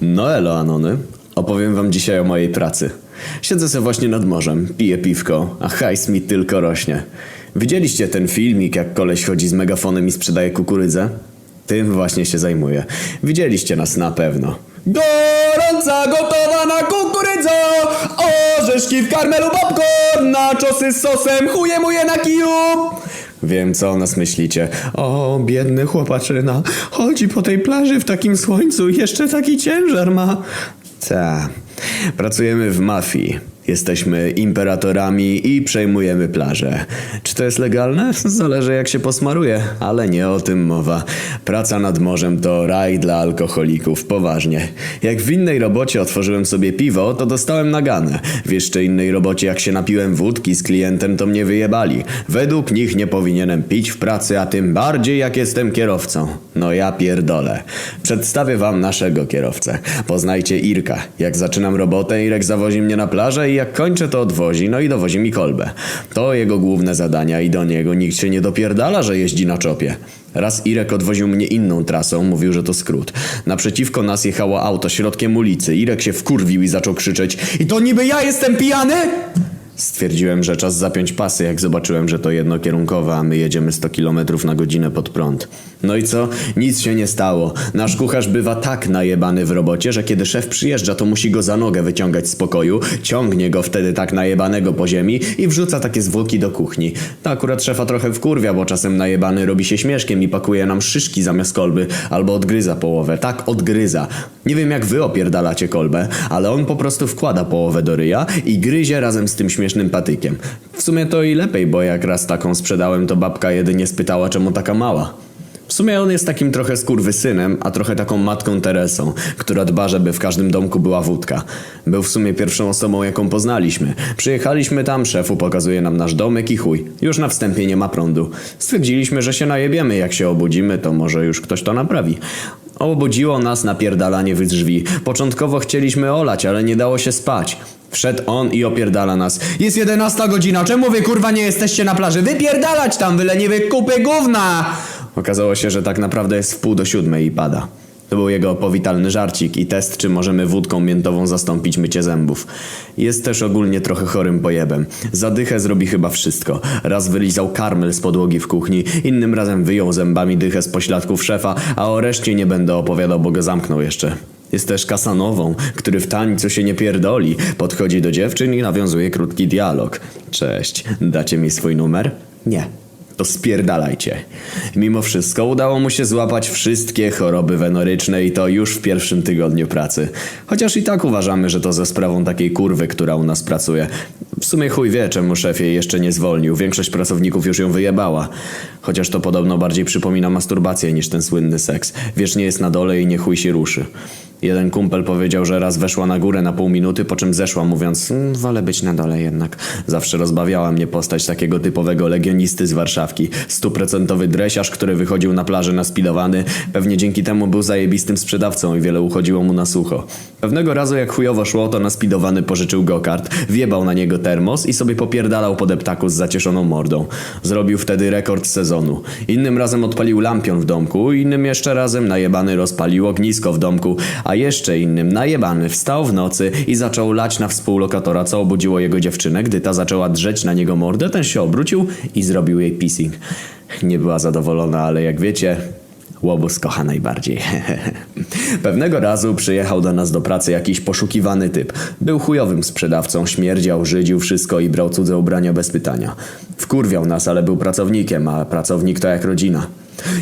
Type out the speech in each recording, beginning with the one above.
No elo Anony, opowiem wam dzisiaj o mojej pracy. Siedzę sobie właśnie nad morzem, piję piwko, a hajs mi tylko rośnie. Widzieliście ten filmik, jak koleś chodzi z megafonem i sprzedaje kukurydzę? Tym właśnie się zajmuję. Widzieliście nas na pewno. Gorąca, gotowana kukurydza! Orzeszki w karmelu popcorn! Naczosy z sosem, chuje muje na kiju! Wiem, co o nas myślicie. O, biedny chłopaczyna. Chodzi po tej plaży w takim słońcu jeszcze taki ciężar ma. Ta. Pracujemy w mafii. Jesteśmy imperatorami i przejmujemy plażę. Czy to jest legalne? Zależy jak się posmaruje, ale nie o tym mowa. Praca nad morzem to raj dla alkoholików, poważnie. Jak w innej robocie otworzyłem sobie piwo, to dostałem naganę. W jeszcze innej robocie jak się napiłem wódki z klientem, to mnie wyjebali. Według nich nie powinienem pić w pracy, a tym bardziej jak jestem kierowcą. No ja pierdolę. Przedstawię wam naszego kierowcę. Poznajcie Irka. Jak zaczynam robotę, Irek zawozi mnie na plażę i jak kończę, to odwozi, no i dowozi mi kolbę. To jego główne zadania i do niego nikt się nie dopierdala, że jeździ na czopie. Raz Irek odwoził mnie inną trasą, mówił, że to skrót. Naprzeciwko nas jechało auto środkiem ulicy. Irek się wkurwił i zaczął krzyczeć I to niby ja jestem pijany? Stwierdziłem, że czas zapiąć pasy, jak zobaczyłem, że to jednokierunkowe, a my jedziemy 100 km na godzinę pod prąd. No i co? Nic się nie stało. Nasz kucharz bywa tak najebany w robocie, że kiedy szef przyjeżdża, to musi go za nogę wyciągać z pokoju, ciągnie go wtedy tak najebanego po ziemi i wrzuca takie zwłoki do kuchni. To akurat szefa trochę wkurwia, bo czasem najebany robi się śmieszkiem i pakuje nam szyszki zamiast kolby, albo odgryza połowę. Tak, odgryza. Nie wiem jak wy opierdalacie kolbę, ale on po prostu wkłada połowę do ryja i gryzie razem z tym śmiesznym patykiem. W sumie to i lepiej, bo jak raz taką sprzedałem, to babka jedynie spytała, czemu taka mała. W sumie on jest takim trochę skurwysynem, a trochę taką matką Teresą, która dba, żeby w każdym domku była wódka. Był w sumie pierwszą osobą, jaką poznaliśmy. Przyjechaliśmy tam, szefu pokazuje nam nasz domek i chuj. Już na wstępie nie ma prądu. Stwierdziliśmy, że się najebiemy, jak się obudzimy, to może już ktoś to naprawi. Obudziło nas napierdalanie w drzwi. Początkowo chcieliśmy olać, ale nie dało się spać. Wszedł on i opierdala nas. Jest 11 godzina, czemu wy kurwa nie jesteście na plaży? Wypierdalać tam, byle nie wy kupy gówna! Okazało się, że tak naprawdę jest w pół do siódmej i pada. To był jego powitalny żarcik i test, czy możemy wódką miętową zastąpić mycie zębów. Jest też ogólnie trochę chorym pojebem. Zadychę zrobi chyba wszystko. Raz wylizał karmel z podłogi w kuchni, innym razem wyjął zębami dychę z pośladków szefa, a o reszcie nie będę opowiadał, bo go zamknął jeszcze. Jest też kasanową, który w tańcu się nie pierdoli. Podchodzi do dziewczyn i nawiązuje krótki dialog. Cześć, dacie mi swój numer? Nie. To spierdalajcie. Mimo wszystko udało mu się złapać wszystkie choroby wenoryczne i to już w pierwszym tygodniu pracy. Chociaż i tak uważamy, że to ze sprawą takiej kurwy, która u nas pracuje. W sumie chuj wie, czemu szef jej jeszcze nie zwolnił. Większość pracowników już ją wyjebała. Chociaż to podobno bardziej przypomina masturbację niż ten słynny seks. Wiecznie jest na dole i nie chuj się ruszy. Jeden kumpel powiedział, że raz weszła na górę na pół minuty, po czym zeszła, mówiąc, "Mm, wolę być na dole jednak. Zawsze rozbawiała mnie postać takiego typowego legionisty z Warszawki. Stuprocentowy dresiarz, który wychodził na plażę naspidowany. Pewnie dzięki temu był zajebistym sprzedawcą i wiele uchodziło mu na sucho. Pewnego razu jak chujowo szło, to naspidowany pożyczył gokart, wjebał na niego termos i sobie popierdalał po deptaku z zacieszoną mordą. Zrobił wtedy rekord sezonu. Innym razem odpalił lampion w domku, innym jeszcze razem najebany rozpalił ognisko w domku, a jeszcze innym najebany wstał w nocy i zaczął lać na współlokatora, co obudziło jego dziewczynę. Gdy ta zaczęła drzeć na niego mordę, ten się obrócił i zrobił jej pissing. Nie była zadowolona, ale jak wiecie, Łobuz kocha najbardziej. Pewnego razu przyjechał do nas do pracy jakiś poszukiwany typ. Był chujowym sprzedawcą, śmierdział, żydził wszystko i brał cudze ubrania bez pytania. Wkurwiał nas, ale był pracownikiem, a pracownik to jak rodzina.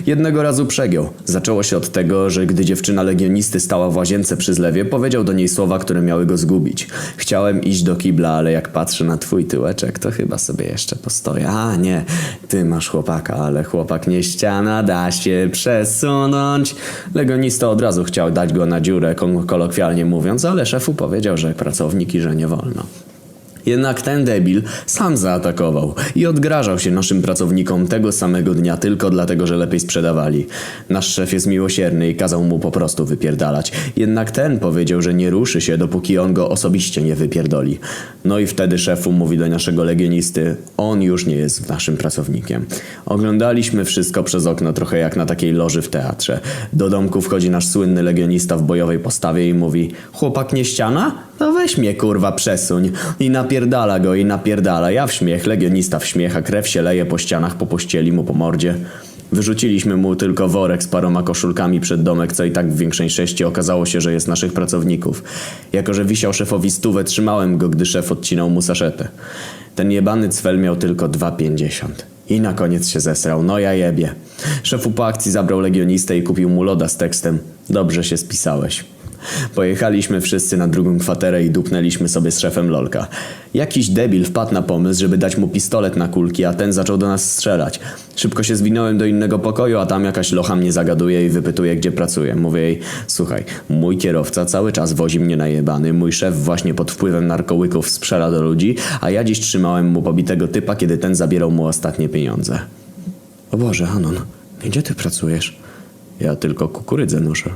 Jednego razu przegiął. Zaczęło się od tego, że gdy dziewczyna legionisty stała w łazience przy zlewie, powiedział do niej słowa, które miały go zgubić. Chciałem iść do kibla, ale jak patrzę na twój tyłeczek, to chyba sobie jeszcze postoję. A nie, ty masz chłopaka, ale chłopak nie ściana, da się przesunąć. Legionista od razu chciał dać go na dziurę, kolokwialnie mówiąc, ale szefu powiedział, że pracownik i że nie wolno. Jednak ten debil sam zaatakował i odgrażał się naszym pracownikom tego samego dnia tylko dlatego, że lepiej sprzedawali. Nasz szef jest miłosierny i kazał mu po prostu wypierdalać. Jednak ten powiedział, że nie ruszy się, dopóki on go osobiście nie wypierdoli. No i wtedy szefu mówi do naszego legionisty, on już nie jest naszym pracownikiem. Oglądaliśmy wszystko przez okno, trochę jak na takiej loży w teatrze. Do domku wchodzi nasz słynny legionista w bojowej postawie i mówi, chłopak nie ściana? No weź mnie kurwa przesuń. I napierdala go i napierdala. Ja w śmiech, legionista w śmiech, a krew się leje po ścianach, po pościeli mu po mordzie. Wyrzuciliśmy mu tylko worek z paroma koszulkami przed domek, co i tak w większej sześci okazało się, że jest naszych pracowników. Jako, że wisiał szefowi stówę, trzymałem go, gdy szef odcinał mu saszetę. Ten jebany cwel miał tylko 2,50. I na koniec się zesrał, no ja jebie. Szefu po akcji zabrał legionistę i kupił mu loda z tekstem. Dobrze się spisałeś. Pojechaliśmy wszyscy na drugą kwaterę i dupnęliśmy sobie z szefem Lolka. Jakiś debil wpadł na pomysł, żeby dać mu pistolet na kulki, a ten zaczął do nas strzelać. Szybko się zwinąłem do innego pokoju, a tam jakaś locha mnie zagaduje i wypytuje, gdzie pracuję. Mówię jej, słuchaj, mój kierowca cały czas wozi mnie najebany, mój szef właśnie pod wpływem narkołyków sprzela do ludzi, a ja dziś trzymałem mu pobitego typa, kiedy ten zabierał mu ostatnie pieniądze. O Boże, Anon, gdzie ty pracujesz? Ja tylko kukurydzę noszę.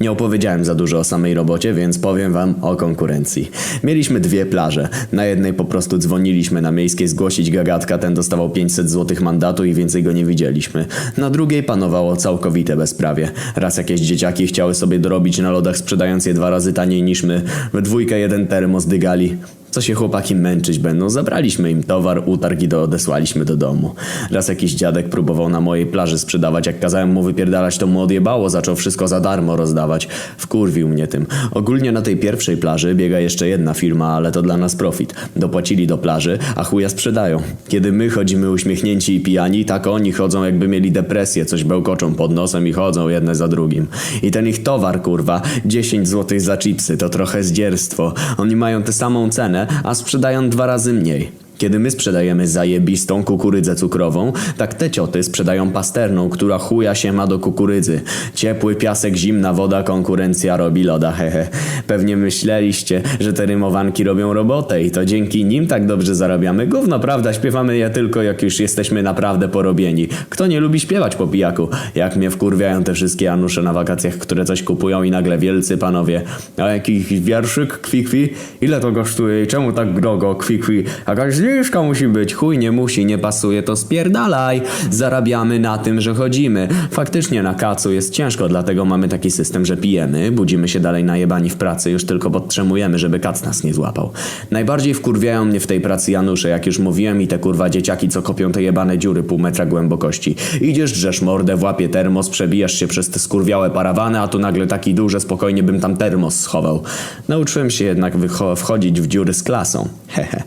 Nie opowiedziałem za dużo o samej robocie, więc powiem wam o konkurencji. Mieliśmy dwie plaże. Na jednej po prostu dzwoniliśmy na miejskiej zgłosić gagatka, ten dostawał 500 zł mandatu i więcej go nie widzieliśmy. Na drugiej panowało całkowite bezprawie. Raz jakieś dzieciaki chciały sobie dorobić na lodach sprzedając je dwa razy taniej niż my. We dwójkę jeden termos dygali. Co się chłopaki męczyć będą? Zabraliśmy im towar, utarg i do odesłaliśmy do domu. Raz jakiś dziadek próbował na mojej plaży sprzedawać, jak kazałem mu wypierdalać, to mu odjebało, zaczął wszystko za darmo rozdawać. Wkurwił mnie tym. Ogólnie na tej pierwszej plaży biega jeszcze jedna firma, ale to dla nas profit. Dopłacili do plaży, a chuja sprzedają. Kiedy my chodzimy uśmiechnięci i pijani, tak oni chodzą jakby mieli depresję, coś bełkoczą pod nosem i chodzą jedne za drugim. I ten ich towar, kurwa, 10 zł za chipsy, to trochę zdzierstwo. Oni mają tę samą cenę, a sprzedają dwa razy mniej. Kiedy my sprzedajemy zajebistą kukurydzę cukrową, tak te cioty sprzedają pasterną, która chuja się ma do kukurydzy. Ciepły piasek, zimna woda, konkurencja robi loda, hehe. Pewnie myśleliście, że te rymowanki robią robotę i to dzięki nim tak dobrze zarabiamy. Gówno, prawda? Śpiewamy je tylko jak już jesteśmy naprawdę porobieni. Kto nie lubi śpiewać po pijaku? Jak mnie wkurwiają te wszystkie Janusze na wakacjach, które coś kupują i nagle wielcy panowie. A jakiś wierszyk, kwikwi? Ile to kosztuje i czemu tak drogo, kwikwi? Jakaś zniżka musi być. Chuj, nie musi, nie pasuje, to spierdalaj. Zarabiamy na tym, że chodzimy. Faktycznie na kacu jest ciężko, dlatego mamy taki system, że pijemy, budzimy się dalej najebani w pracy, już tylko podtrzymujemy, żeby kac nas nie złapał. Najbardziej wkurwiają mnie w tej pracy Janusze, jak już mówiłem, i te kurwa dzieciaki, co kopią te jebane dziury pół metra głębokości. Idziesz, drzesz mordę, w łapie termos, przebijasz się przez te skurwiałe parawany, a tu nagle taki duży, spokojnie bym tam termos schował. Nauczyłem się jednak wchodzić w dziury z klasą. Hehe.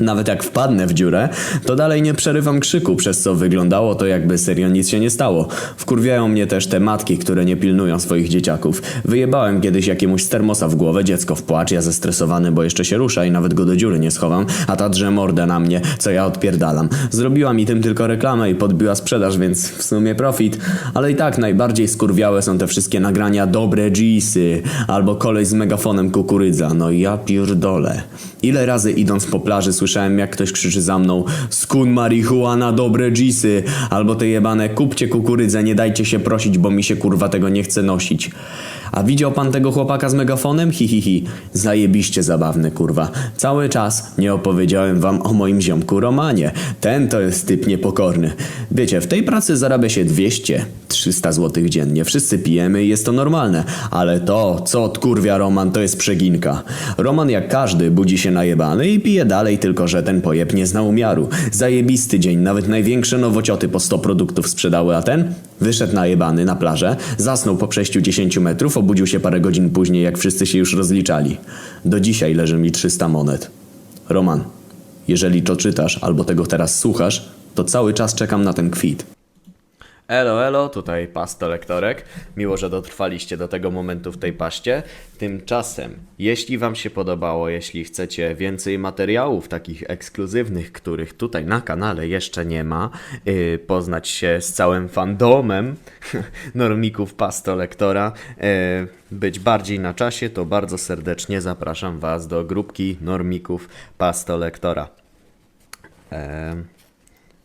Nawet jak wpadnę w dziurę, to dalej nie przerywam krzyku, przez co wyglądało to jakby serio nic się nie stało. Wkurwiają mnie też te matki, które nie pilnują swoich dzieciaków. Wyjebałem kiedyś jakiemuś z termosa w głowę, dziecko w płacz, ja zestresowany, bo jeszcze się rusza i nawet go do dziury nie schowam, a ta drze mordę na mnie, co ja odpierdalam. Zrobiła mi tym tylko reklamę i podbiła sprzedaż, więc w sumie profit. Ale i tak najbardziej skurwiałe są te wszystkie nagrania dobre Gsy, albo kolej z megafonem kukurydza, no ja pierdolę. Ile razy idąc po plaży słyszałem jak ktoś krzyczy za mną Skun marihuana, dobre Gsy Albo te jebane kupcie kukurydzę, nie dajcie się prosić, bo mi się kurwa tego nie chce nosić a widział pan tego chłopaka z megafonem? Hi, hi, hi. Zajebiście zabawny, kurwa. Cały czas nie opowiedziałem wam o moim ziomku Romanie. Ten to jest typ niepokorny. Wiecie, w tej pracy zarabia się 200, 300 zł dziennie. Wszyscy pijemy i jest to normalne. Ale to, co odkurwia Roman, to jest przeginka. Roman jak każdy budzi się najebany i pije dalej, tylko że ten pojeb nie zna umiaru. Zajebisty dzień, nawet największe nowocioty po 100 produktów sprzedały, a ten wyszedł najebany na plażę, zasnął po przejściu 10 metrów, obudził się parę godzin później, jak wszyscy się już rozliczali. Do dzisiaj leży mi 300 monet. Roman, jeżeli to czytasz albo tego teraz słuchasz, to cały czas czekam na ten kwit. Elo, elo, tutaj Pasto Lektorek. Miło, że dotrwaliście do tego momentu w tej paście. Tymczasem, jeśli Wam się podobało, jeśli chcecie więcej materiałów takich ekskluzywnych, których tutaj na kanale jeszcze nie ma, yy, poznać się z całym fandomem normików Pasto Lektora, yy, być bardziej na czasie, to bardzo serdecznie zapraszam Was do grupki normików Pasto Lektora. Em,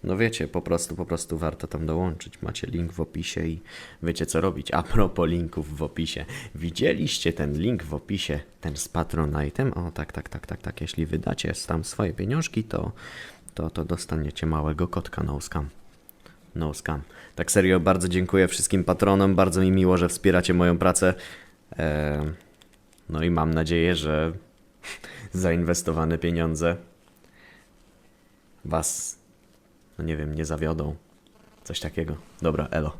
no wiecie, po prostu, po prostu warto tam dołączyć. Macie link w opisie i wiecie co robić. A propos linków w opisie. Widzieliście ten link w opisie, ten z Patronite'em? O tak, tak, tak, tak, tak. Jeśli wydacie tam swoje pieniążki, to, to, to dostaniecie małego kotka no scam. No scam. Tak serio, bardzo dziękuję wszystkim patronom. Bardzo mi miło, że wspieracie moją pracę. Em, no i mam nadzieję, że zainwestowane pieniądze was, no nie wiem, nie zawiodą. Coś takiego. Dobra, elo.